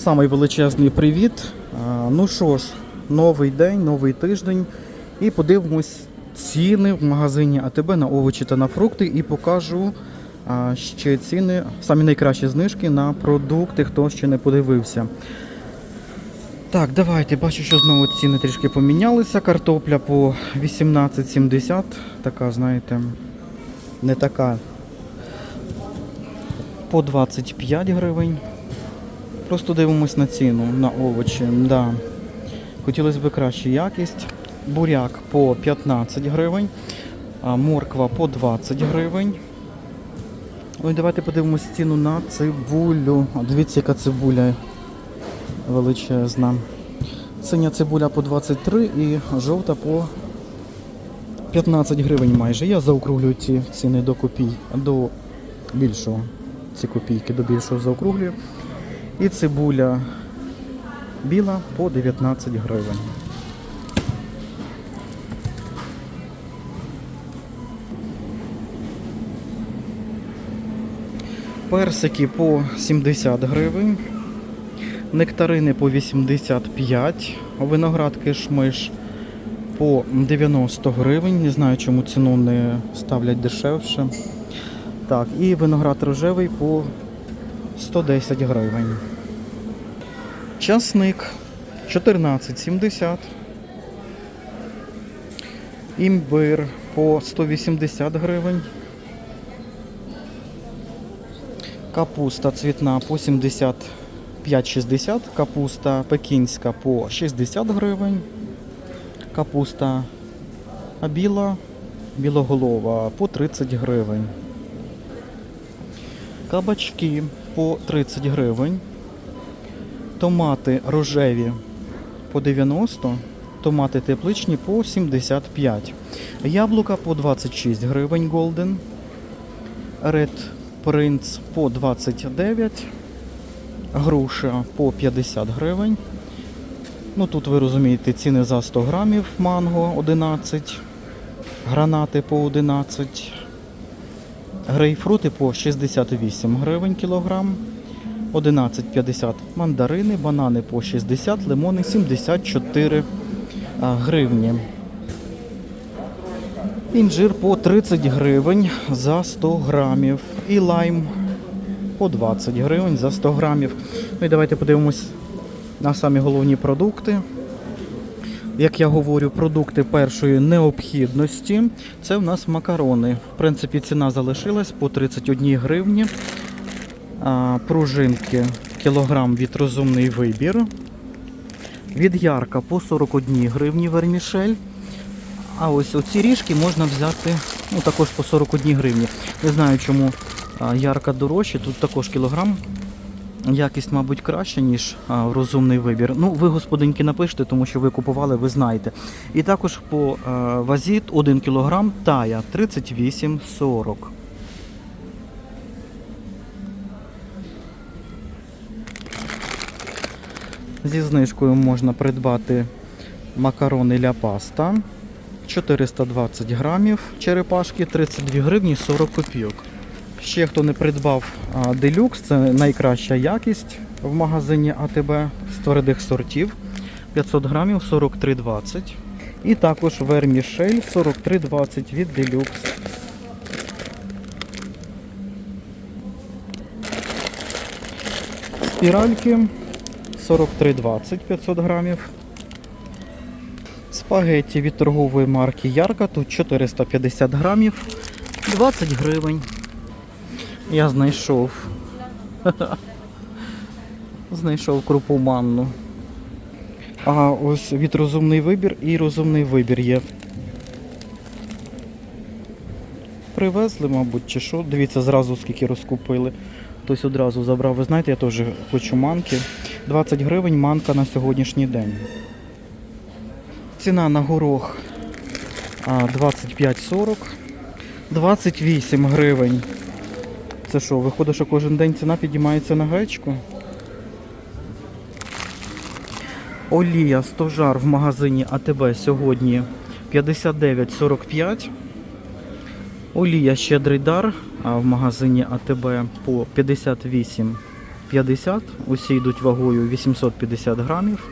Самий величезний привіт. Ну що ж, новий день, новий тиждень. І подивимось ціни в магазині АТБ на овочі та на фрукти. І покажу ще ціни, самі найкращі знижки на продукти, хто ще не подивився. Так, давайте. Бачу, що знову ціни трішки помінялися. Картопля по 18,70. Така, знаєте, не така. По 25 гривень. Просто дивимось на ціну на овочі. Да. Хотілося б краща якість. Буряк по 15 гривень, морква по 20 гривень. Ну давайте подивимось ціну на цибулю. Дивіться, яка цибуля величезна. Синя цибуля по 23 і жовта по 15 гривень майже. Я заокруглюю ці ціни до копій, до більшого. Ці копійки до більшого заокруглюю. І цибуля біла по 19 гривень. Персики по 70 гривень, нектарини по 85, виноград кишмиш по 90 гривень. Не знаю, чому ціну не ставлять дешевше. Так, і виноград рожевий по 110 гривень. Часник 14,70. Імбир по 180 гривень. Капуста цвітна по 75,60. Капуста пекінська по 60 гривень. Капуста біла, білоголова по 30 гривень. Кабачки по 30 гривень. Томати рожеві по 90, томати тепличні по 75. Яблука по 26 гривень Голден. Red Prince по 29. Груша по 50 гривень. Ну тут ви розумієте ціни за 100 грамів манго 11, гранати по 11, грейпфрути по 68 гривень кілограм. 11,50 мандарини, банани по 60, лимони 74 гривні. Інжир по 30 гривень за 100 грамів. І лайм по 20 гривень за 100 грамів. Ну і давайте подивимось на самі головні продукти. Як я говорю, продукти першої необхідності. Це в нас макарони. В принципі, ціна залишилась по 31 гривні. Пружинки кілограм від розумний вибір. Від ярка по 41 гривні вермішель. А ось оці ріжки можна взяти ну, також по 41 гривні. Не знаю, чому ярка дорожче. Тут також кілограм. Якість, мабуть, краща, ніж а, розумний вибір. Ну, ви, господинки, напишете, тому що ви купували, ви знаєте. І також по а, вазі 1 кілограм тая 38,40. Зі знижкою можна придбати макарони ля паста 420 грамів черепашки 32 гривні 40 копійок. Ще хто не придбав делюкс, це найкраща якість в магазині АТБ з твердих сортів 500 грамів 43,20. І також вермішель 43,20 від делюкс. Спіральки 43,20 500 грамів. Спагетті від торгової марки Ярка. Тут 450 грамів, 20 гривень. Я знайшов. Знайшов крупу манну. А ось від розумний вибір і розумний вибір є. Привезли, мабуть, чи що. Дивіться, зразу скільки розкупили. Хтось одразу забрав. Ви знаєте, я теж хочу манки. 20 гривень манка на сьогоднішній день. Ціна на горох 25,40. 28 гривень. Це що, виходить, що кожен день ціна підіймається на гречку? Олія стожар в магазині АТБ сьогодні 59,45. Олія щедрий дар в магазині АТБ по 58 50, усі йдуть вагою 850 грамів.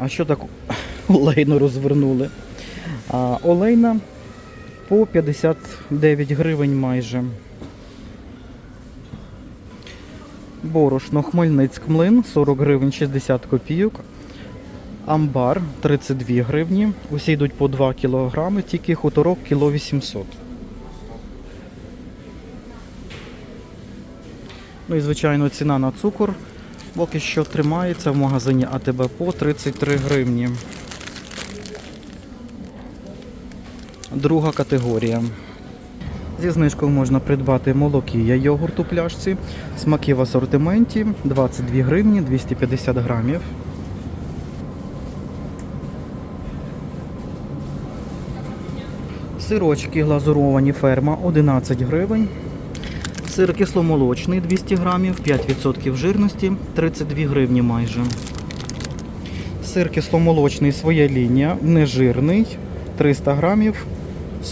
А що так олейну розвернули? А, олейна по 59 гривень майже. Борошно Хмельницьк млин 40 гривень 60 копійок. Амбар 32 гривні. Усі йдуть по 2 кілограми, тільки хуторок кіло 800. Ну і звичайно ціна на цукор поки що тримається в магазині АТБ по 33 гривні. Друга категорія. Зі знижкою можна придбати молокія йогурт у пляшці. Смаки в асортименті 22 гривні 250 грамів. Сирочки глазуровані ферма 11 гривень. Сир кисломолочний 200 грамів, 5% жирності, 32 гривні майже. Сир кисломолочний своя лінія, нежирний, 300 грамів,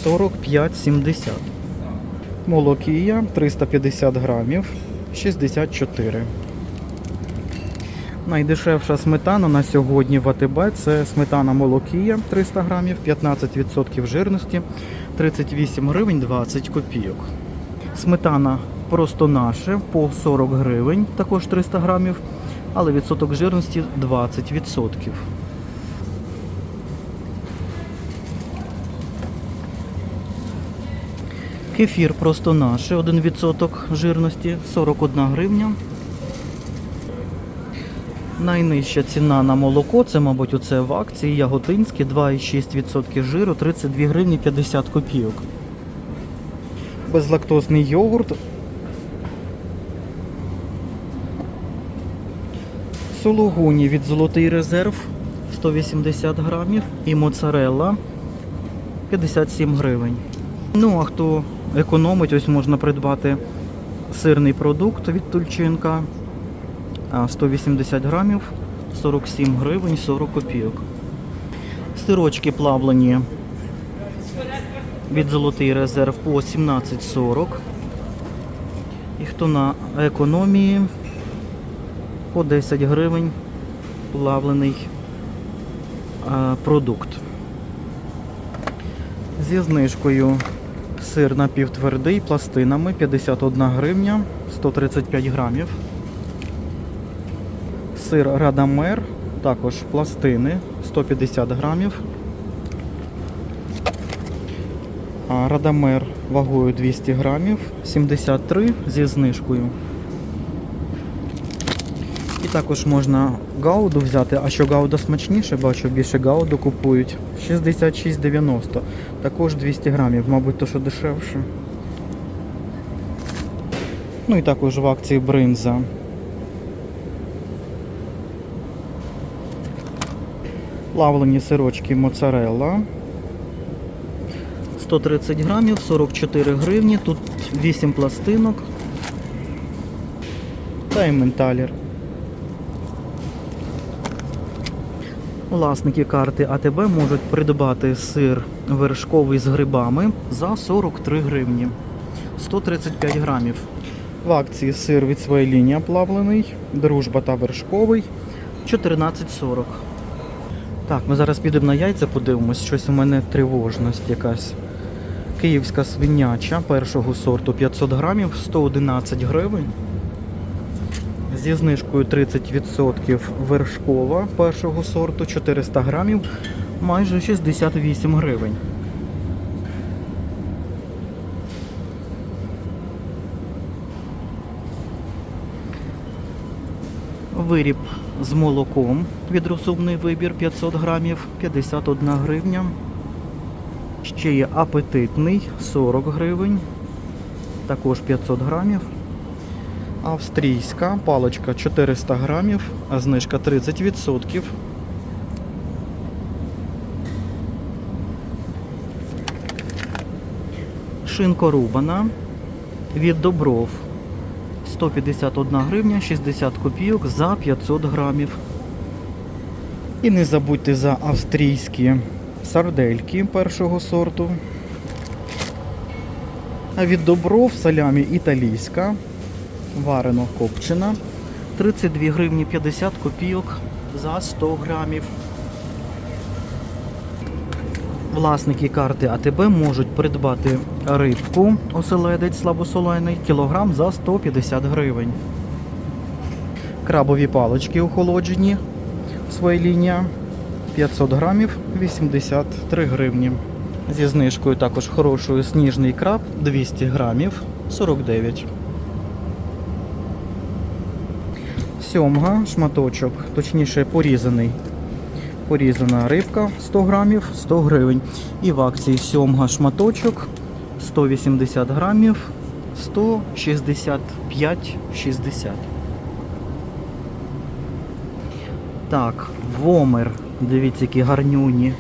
45,70. Молокія 350 грамів, 64. Найдешевша сметана на сьогодні в АТБ це сметана молокія 300 грамів, 15% жирності, 38 гривень 20 копійок. Сметана просто наше по 40 гривень, також 300 грамів, але відсоток жирності 20%. Кефір просто наше, 1% жирності, 41 гривня. Найнижча ціна на молоко, це, мабуть, оце в акції Яготинське, 2,6% жиру, 32 гривні 50 копійок. Безлактозний йогурт. Сологуні від Золотий резерв 180 грамів і моцарелла 57 гривень. Ну, а хто економить, ось можна придбати сирний продукт від Тульчинка. 180 грамів, 47 гривень, 40 копійок. Сирочки плавлені від Золотий резерв по 17,40. І хто на економії по 10 гривень плавлений продукт. Зі знижкою сир напівтвердий пластинами 51 гривня 135 грамів. Сир Радамер, також пластини 150 грамів. Радамер вагою 200 грамів, 73 зі знижкою. Також можна гауду взяти, а що гауда смачніше, бачу, більше гауду купують. 66,90. Також 200 грамів, мабуть, то що дешевше. Ну і також в акції бринза. Плавлені сирочки моцарелла. 130 грамів, 44 гривні. Тут 8 пластинок. Та іменталір. Власники карти АТБ можуть придбати сир вершковий з грибами за 43 гривні. 135 грамів. В акції сир від своєї лінії плавлений, дружба та вершковий 14,40. Так, ми зараз підемо на яйця, подивимось, щось у мене тривожність якась. Київська свиняча першого сорту 500 грамів, 111 гривень. Зі знижкою 30% вершкова першого сорту 400 грамів, майже 68 гривень. Виріб з молоком від розумний вибір 500 грамів 51 гривня. Ще є апетитний 40 гривень, також 500 грамів. Австрійська паличка 400 грамів, знижка 30%. Шинка рубана від Добров 151 гривня 60 копійок за 500 грамів. І не забудьте за австрійські сардельки першого сорту. А від Добров салямі італійська, варено копчена 32 гривні 50 копійок за 100 грамів. Власники карти АТБ можуть придбати рибку оселедець слабосолейний кілограм за 150 гривень. Крабові палички охолоджені. Своя лінія 500 грамів 83 гривні. Зі знижкою також хорошою сніжний краб 200 грамів 49. Сьомга шматочок, точніше порізаний. Порізана рибка 100 грамів 100 гривень. І в акції сьомга шматочок 180 грамів 165,60. Так, вомер. Дивіться, які гарнюні.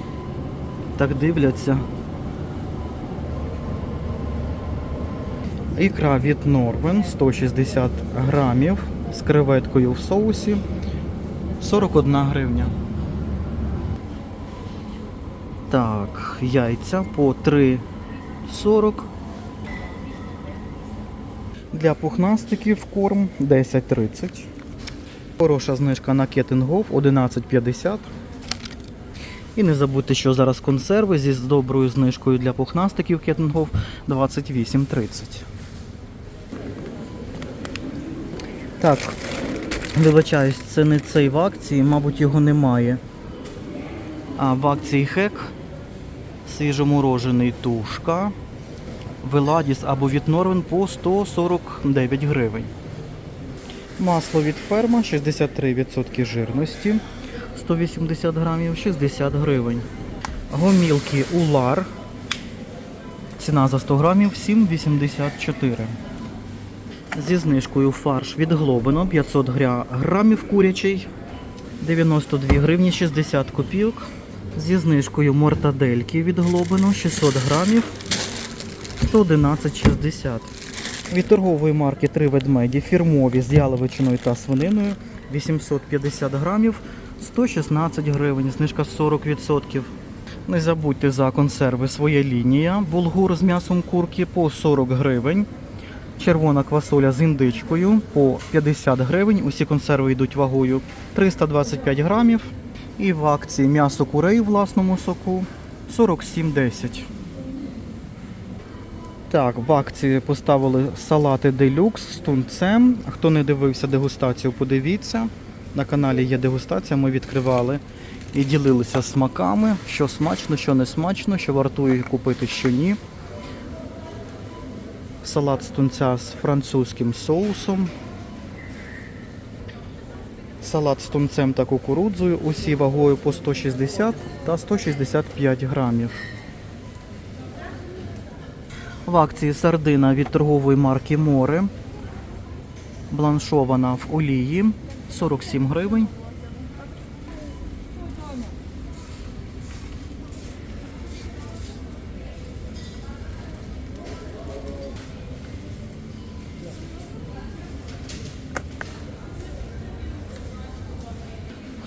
Так дивляться. Ікра від Норвен 160 грамів з креветкою в соусі 41 гривня. Так, яйця по 3,40. Для пухнастиків корм 10,30. Хороша знижка на кетингов 11,50. І не забудьте, що зараз консерви зі доброю знижкою для пухнастиків кетингов 28,30. Так, вибачаюсь, це не цей в акції, мабуть, його немає. А в акції хек свіжоморожений тушка, Веладіс або від Норвен по 149 гривень. Масло від ферма 63% жирності, 180 грамів, 60 гривень. Гомілки Улар. Ціна за 100 грамів 7,84. Зі знижкою фарш від Глобино 500 грамів курячий 92 гривні 60 копійок. Зі знижкою мортадельки від Глобино 600 грамів 111,60. Від торгової марки три ведмеді фірмові з яловичиною та свининою 850 грамів 116 гривень, знижка 40%. Не забудьте за консерви своя лінія. Булгур з м'ясом курки по 40 гривень. Червона квасоля з індичкою по 50 гривень. Усі консерви йдуть вагою 325 грамів. І в акції м'ясо курей у власному соку 47,10. Так, в акції поставили салати делюкс з тунцем. Хто не дивився дегустацію, подивіться. На каналі є дегустація, ми відкривали і ділилися смаками, що смачно, що не смачно, що вартує купити, що ні. Салат з тунця з французьким соусом. Салат з тунцем та кукурудзою. Усі вагою по 160 та 165 грамів. В акції сардина від торгової марки Море. Бланшована в олії 47 гривень.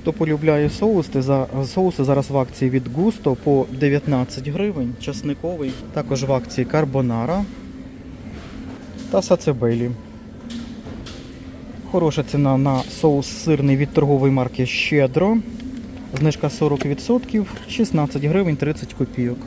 Хто полюбляє соуси, соуси зараз в акції від Густо по 19 гривень, часниковий. Також в акції карбонара та сацебелі. Хороша ціна на соус сирний від торгової марки Щедро. Знижка 40%, 16 гривень 30 копійок.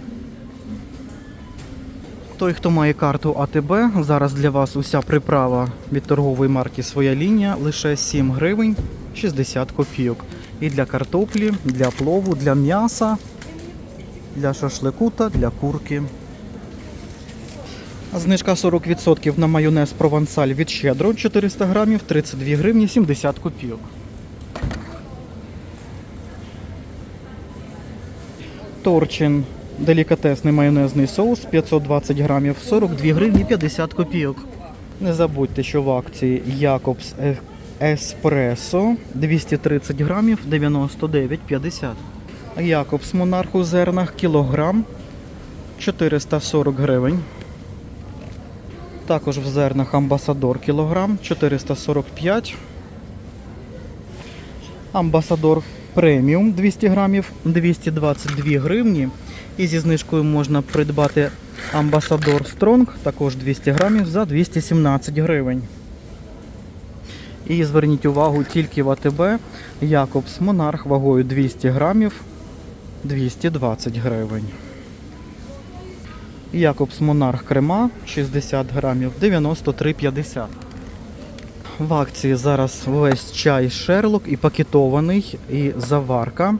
Той, хто має карту АТБ, зараз для вас уся приправа від торгової марки Своя лінія лише 7 гривень 60 копійок. І для картоплі, для плову, для м'яса, для шашлику та для курки. Знижка 40% на майонез провансаль від щедро 400 грамів 32 гривні 70 копійок. Торчин делікатесний майонезний соус 520 грамів 42 гривні 50 копійок. Не забудьте, що в акції Якобс Еспресо 230 грамів 99,50. Якобс Монарх у зернах кілограм 440 гривень. Також в зернах Амбасадор кілограм 445. Амбасадор преміум 200 грамів 222 гривні. І зі знижкою можна придбати Амбасадор Стронг також 200 грамів за 217 гривень. І зверніть увагу, тільки в АТБ Якобс Монарх вагою 200 грамів 220 гривень. Якобс Монарх Крема 60 грамів 93,50. В акції зараз весь чай Шерлок і пакетований, і заварка.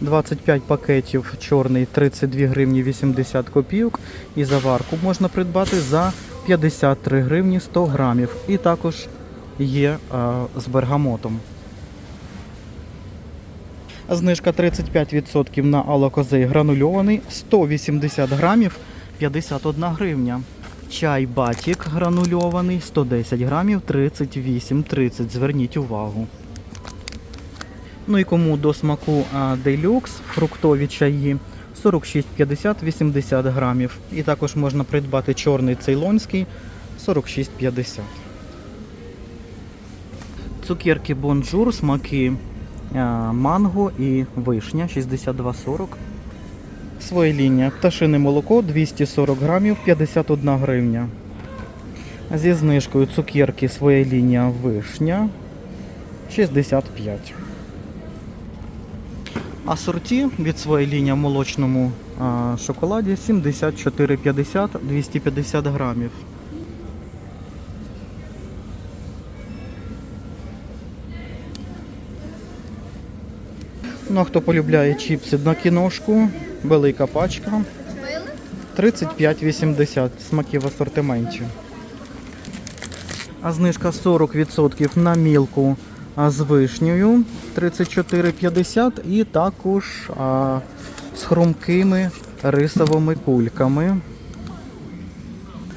25 пакетів чорний 32 гривні 80 копійок. І заварку можна придбати за 53 гривні 100 грамів. І також є а, з бергамотом. Знижка 35% на алокозей гранульований 180 грамів 51 гривня. Чай батік гранульований 110 грамів 38,30. Зверніть увагу. Ну і кому до смаку делюкс, фруктові чаї 46,50 80 грамів. І також можна придбати чорний цейлонський 46,50. Цукерки бонжур, смаки а, манго і вишня 62,40. Своєління. Пташине молоко 240 грамів 51 гривня. Зі знижкою цукерки своєління вишня 65. Асорті від своєління в молочному а, шоколаді 74,50 250 грамів. Ну, хто полюбляє чіпси на кіношку, велика пачка. 35,80 смаків в асортименті. А знижка 40% на мілку з вишнею 34,50 і також а, з хрумкими рисовими кульками.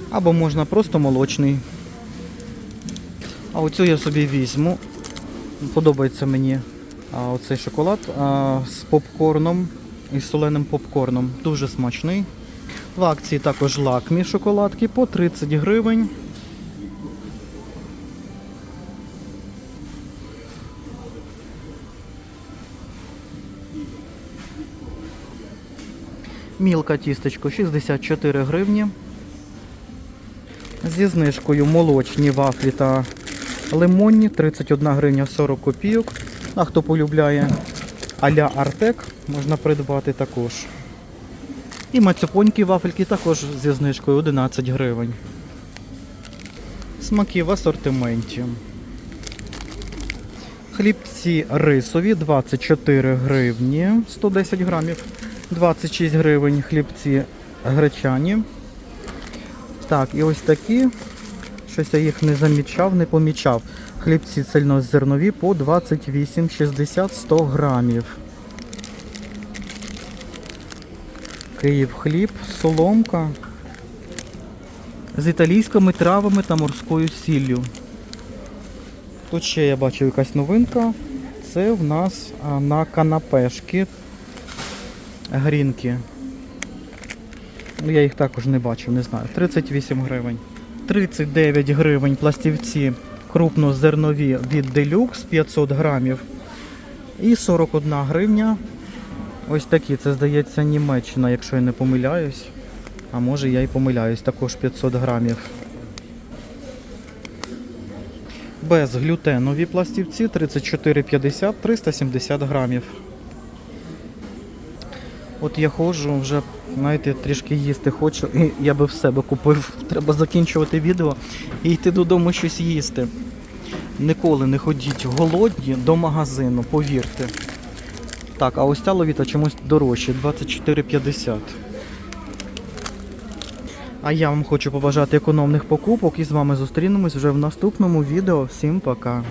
Або можна просто молочний. А оцю я собі візьму. Подобається мені оцей шоколад з попкорном і соленим попкорном. Дуже смачний. В акції також лакмі шоколадки по 30 гривень. Мілка тістечко 64 гривні. Зі знижкою молочні вафлі та лимонні 31 гривня 40 копійок. А хто полюбляє а-ля Артек, можна придбати також. І мацюпонькі вафельки також зі знижкою 11 гривень. Смаки в асортименті. Хлібці рисові 24 гривні 110 грамів. 26 гривень хлібці гречані. Так, і ось такі. Щось я їх не замічав, не помічав. Хлібці цельнозернові по 28,60 100 грамів. Київ хліб, соломка. З італійськими травами та морською сіллю. Тут ще я бачу якась новинка. Це в нас на канапешки грінки. Ну, я їх також не бачив, не знаю. 38 гривень. 39 гривень пластівці крупнозернові від Deluxe 500 грамів. І 41 гривня. Ось такі, це здається Німеччина, якщо я не помиляюсь. А може я і помиляюсь, також 500 грамів. Безглютенові пластівці 34,50 370 грамів. От я ходжу, вже, знаєте, трішки їсти хочу, і я би в себе купив. Треба закінчувати відео і йти додому щось їсти. Ніколи не ходіть голодні до магазину, повірте. Так, а ось ця ловіта чомусь дорожче, 24,50. А я вам хочу побажати економних покупок і з вами зустрінемось вже в наступному відео. Всім пока!